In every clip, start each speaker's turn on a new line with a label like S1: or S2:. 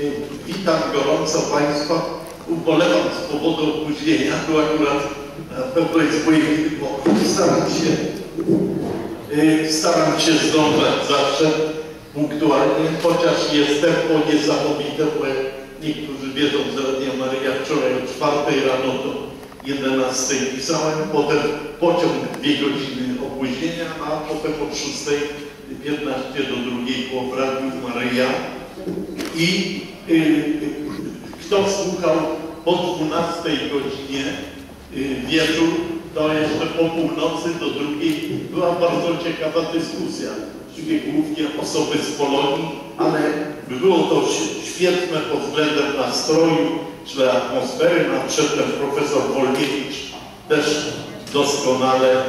S1: Y, Witam gorąco Państwa. Ubolewam z powodu opóźnienia. Tu akurat na pewno jest moje winy, bo staram się, y, staram się zdążać zawsze punktualnie, chociaż jest tempo niesamowite, bo jak niektórzy wiedzą z Radia Maryja wczoraj o czwartej rano do 11 pisałem, potem pociąg dwie godziny opóźnienia, a potem od 6.15 do drugiej było w Radiu Maryja i kto słuchał po 12 godzinie y, wieczór, to jeszcze po północy do drugiej była bardzo ciekawa dyskusja. Właściwie głównie osoby z Polonii, ale było to świetne pod względem nastroju czy atmosfery. Nam przedtem profesor Wolniewicz też doskonale,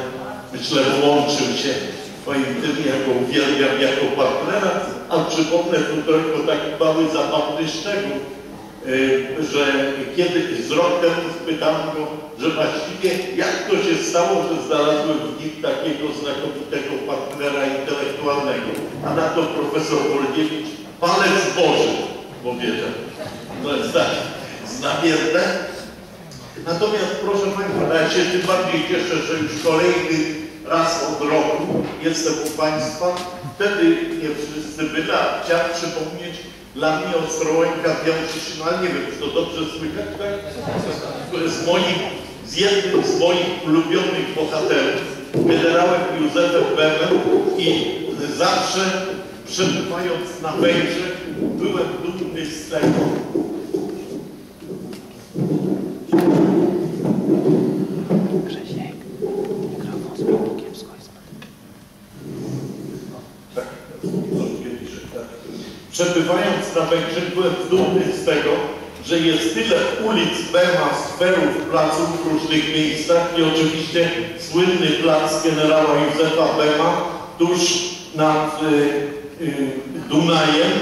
S1: myślę, włączył się swoim tym, jako uwielbiam jako partnera, a przypomnę tu tylko taki mały zabawny szczegół, y, że kiedy z rok temu spytałem go, że właściwie jak to się stało, że znalazłem w nim takiego znakomitego partnera intelektualnego. A na to profesor Wolniewicz palec Boży powiedział. To jest tak znamienne. Natomiast proszę Państwa, ja się tym bardziej cieszę, że już kolejny raz od roku jestem u Państwa. Wtedy nie wszyscy byli, a chciałem przypomnieć dla mnie Ostrołęka ale nie wiem, czy to dobrze słychać, tak? Z moim, z jednym z moich ulubionych bohaterów, generałem Józefem Bemem i zawsze przebywając na Węgrzech byłem dumny z tego,
S2: Grzesiek, mikrofon z kiepsko jest.
S1: Tak, tak. Przebywając na Węgrzech byłem dumny z tego, że jest tyle ulic, Bema, skwerów, placów w różnych miejscach i oczywiście słynny plac generała Józefa Bema tuż nad y, y, Dunajem,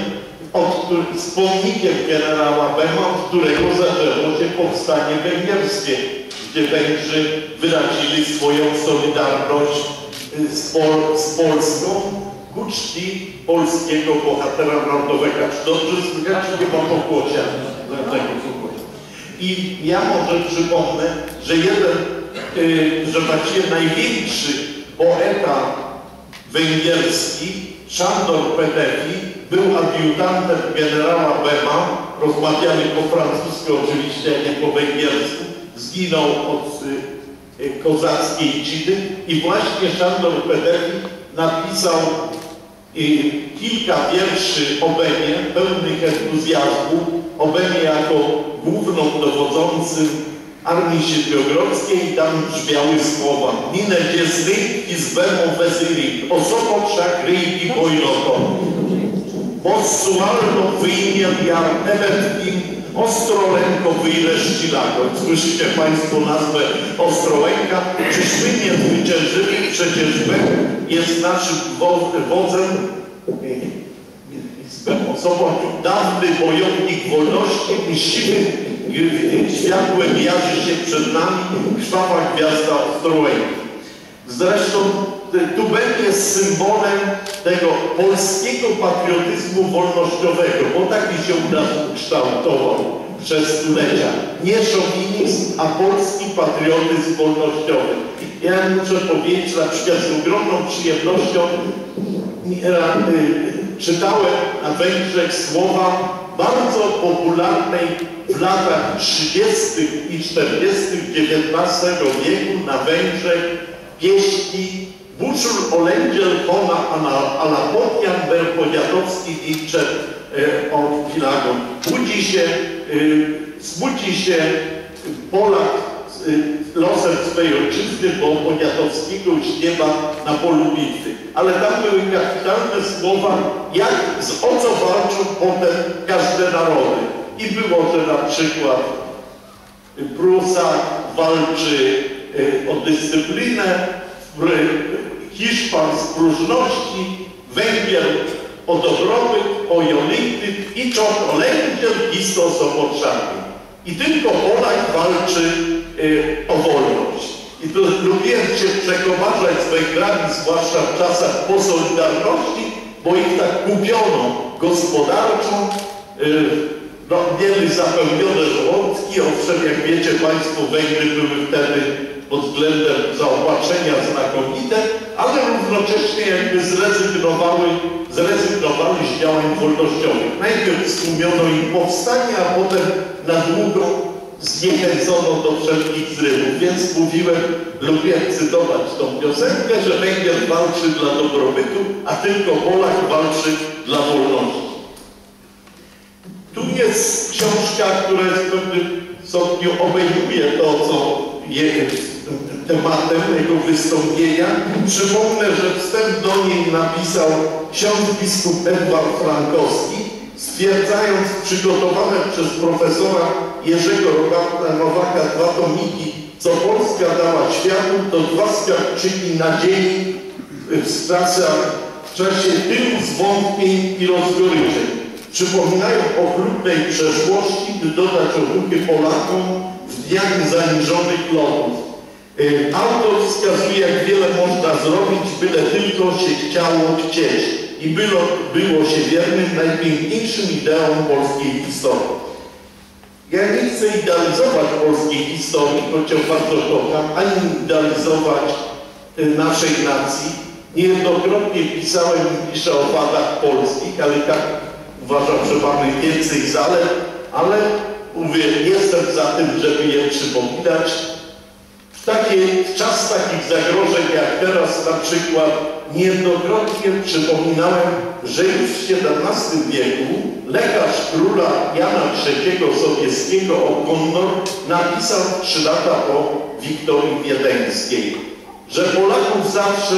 S1: od, z pomnikiem generała Bema, od którego zaczęło się powstanie węgierskie, gdzie Węgrzy wyrazili swoją solidarność y, z, Pol z Polską ku czci polskiego bohatera narodowego. Czy dobrze słychać, nie ma pokłosia? I ja może przypomnę, że jeden, y, że właściwie największy poeta węgierski, Szandor Petefi, był adiutantem generała Bema, rozmawiali po francusku oczywiście, a nie po węgiersku, zginął od y, y, kozackiej dzidy. I właśnie Szandor Petefi napisał y, kilka wierszy o Bemie, pełnych entuzjazmu, o jako głównodowodzącym Armii Siedmiogrodzkiej, tam brzmiały słowa Minę dziesny i z Bemą wezyli, osobą wszak ryjki bojnoto. Possualno wyimię ja Eletkim Ostrolęko wyjle ścilago. Słyszycie Państwo nazwę Ostrołęka? Czyśmy nie zwyciężyli? Przecież Bem jest naszym wo- wodzem z osobą dawny bojownik wolności, mściwy światłem jarzy się przed nami krwawa gwiazda Ostrołęki. Zresztą Tubek jest symbolem tego polskiego patriotyzmu wolnościowego, bo taki się u nas ukształtował przez stulecia. Nie szowinizm, a polski patriotyzm wolnościowy. Ja muszę powiedzieć, na przykład z ogromną przyjemnością nieraz, y, czytałem na Węgrzech słowa bardzo popularnej w latach 30. i 40. XIX wieku na Węgrzech pieśni Buczur Olędziel Pona Alapotnian Berponiatowski Wilczek e, od Filagon. Budzi się, y, smuci się Polak y, losem swej ojczyzny, bo Poniatowskiego już nie ma na polu bitwy. Ale tam były kapitalne słowa, jak z o co walczą potem każde narody. I było, że na przykład Prusak walczy y, o dyscyplinę, Hiszpan z próżności, Węgier o dobrobyt, o jonity i Kistos o potrzeby. I tylko Polak walczy y, o wolność. I to lubiłem się przekomarzać z Węgrami, zwłaszcza w czasach po Solidarności, bo ich tak kupiono gospodarczą, y, no, mieli zapełnione żołądki, owszem, jak wiecie Państwo, Węgry były wtedy pod względem zaopatrzenia znakomite, ale równocześnie jakby zrezygnowały, zrezygnowali z działań wolnościowych. Najpierw stłumiono im powstanie, a potem na długo zniechęcono do wszelkich zrywów. Więc mówiłem, lubię cytować tą piosenkę, że Węgier walczy dla dobrobytu, a tylko Polak walczy dla wolności. Tu jest książka, która jest w pewnym stopniu obejmuje to, co jest tematem jego wystąpienia. Przypomnę, że wstęp do niej napisał ksiądz biskup Edward Frankowski, stwierdzając przygotowane przez profesora Jerzego Roberta Nowaka dwa co Polska dała światu, to dwa świadczyni nadziei w czasach, w czasie tylu zwątpień i rozgoryczeń. Przypominają o chlubnej przeszłości, by dodać otuchy Polakom w dniach zaniżonych lotów. Y, Autor wskazuje, jak wiele można zrobić, byle tylko się chciało chcieć i było, było się wiernym najpiękniejszym ideom polskiej historii. Ja nie chcę idealizować polskiej historii, chociaż bardzo kocham, ani idealizować y, naszej nacji. Niejednokrotnie pisałem i piszę o wadach polskich, ale tak uważam, że mamy więcej zalet, ale mówię, jestem za tym, żeby je przypominać. W, czas takich zagrożeń jak teraz na przykład niejednokrotnie przypominałem, że już w XVII wieku lekarz króla Jana III Sobieskiego O'Connor napisał trzy lata po Wiktorii Wiedeńskiej, że Polaków zawsze,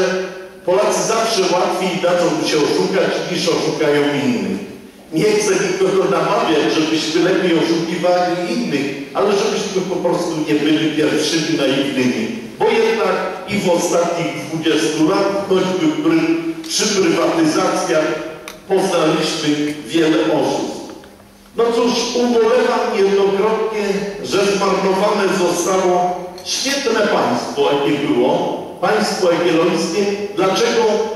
S1: Polacy zawsze łatwiej dadzą się oszukać niż oszukają innych. Nie chcę nikogo namawiać, żebyśmy lepiej oszukiwali innych, ale żebyśmy po prostu nie byli pierwszymi naiwnymi. Bo jednak i w ostatnich 20 lat, choćby przy, przy prywatyzacjach, poznaliśmy wiele oszustw. No cóż, ubolewam jednokrotnie, że zmarnowane zostało świetne państwo, jakie było, państwo jagiellońskie. Dlaczego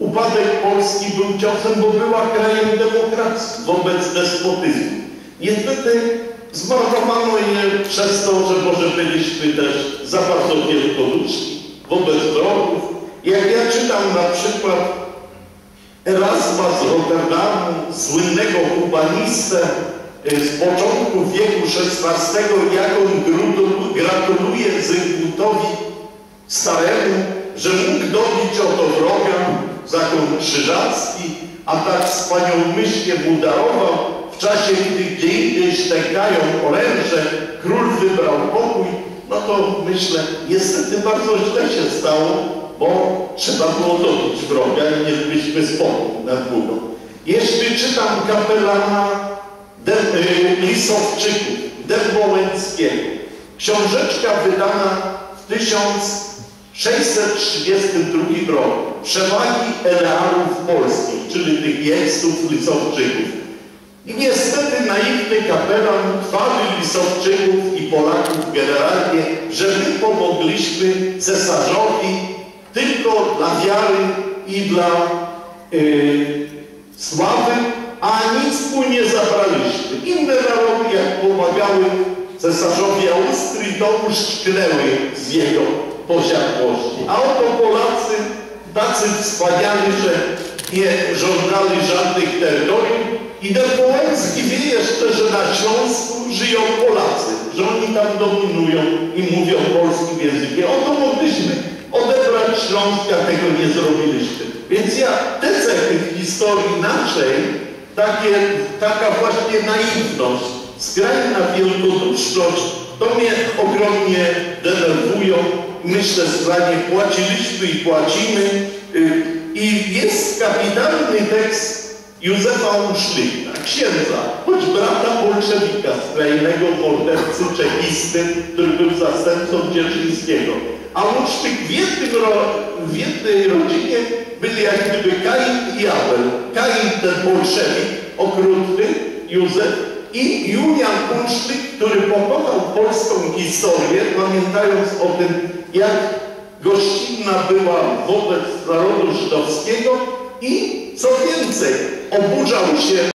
S1: Upadek Polski był ciosem, bo była krajem demokracji wobec despotyzmu. Niestety zmarnowano je przez to, że może byliśmy też za bardzo wielkoduszni wobec wrogów. Jak ja czytam na przykład Erasma z Rotterdamu, słynnego kubanistę z początku wieku XVI, jak on gratuluje Zygmuntowi Staremu, że mógł dobić oto wroga, zakon krzyżacki, a tak wspaniałomyślnie mu darował w czasie, gdy gdzie indziej szczękają oręże, król wybrał pokój, no to myślę, niestety bardzo źle się stało, bo trzeba było dobić wroga i mielibyśmy spokój na długo. Jeśli czytam kapelana De, y, Lisowczyków, książeczka wydana w 1000 632 rok przewagi Elearów polskich, czyli tych jeźdźców Lisowczyków. I niestety naiwny kapelan chwali Lisowczyków i Polaków generalnie, że my pomogliśmy cesarzowi tylko dla wiary i dla yy, sławy, a nic mu nie zabraliśmy. Inne narody jak pomagały cesarzowi Austrii, to uszczknęły z jego posiadłości. A oto Polacy tacy wspaniali, że nie żądali żadnych terytoriów i Depołęcki wie jeszcze, że na Śląsku żyją Polacy, że oni tam dominują i mówią polskim językiem. Oto mogliśmy odebrać Śląska, tego nie zrobiliśmy. Więc ja te cechy w historii naszej, takie, taka właśnie naiwność, skrajna wielkoduszność, to mnie ogromnie denerwują myślę, zdanie płaciliśmy i płacimy. Y, I jest kapitalny tekst Józefa Unszlichta, księdza, choć brata bolszewika, skrajnego mordercy czekisty, który był zastępcą Dzierżyńskiego. A Unszlich w, jednym, w jednej rodzinie byli jak gdyby Kain i Abel. Kain ten bolszewik okrutny, Józef, i Julian Unszlich, który pokonał polską historię, pamiętając o tym, jak gościnna była wobec narodu żydowskiego i co więcej, oburzał się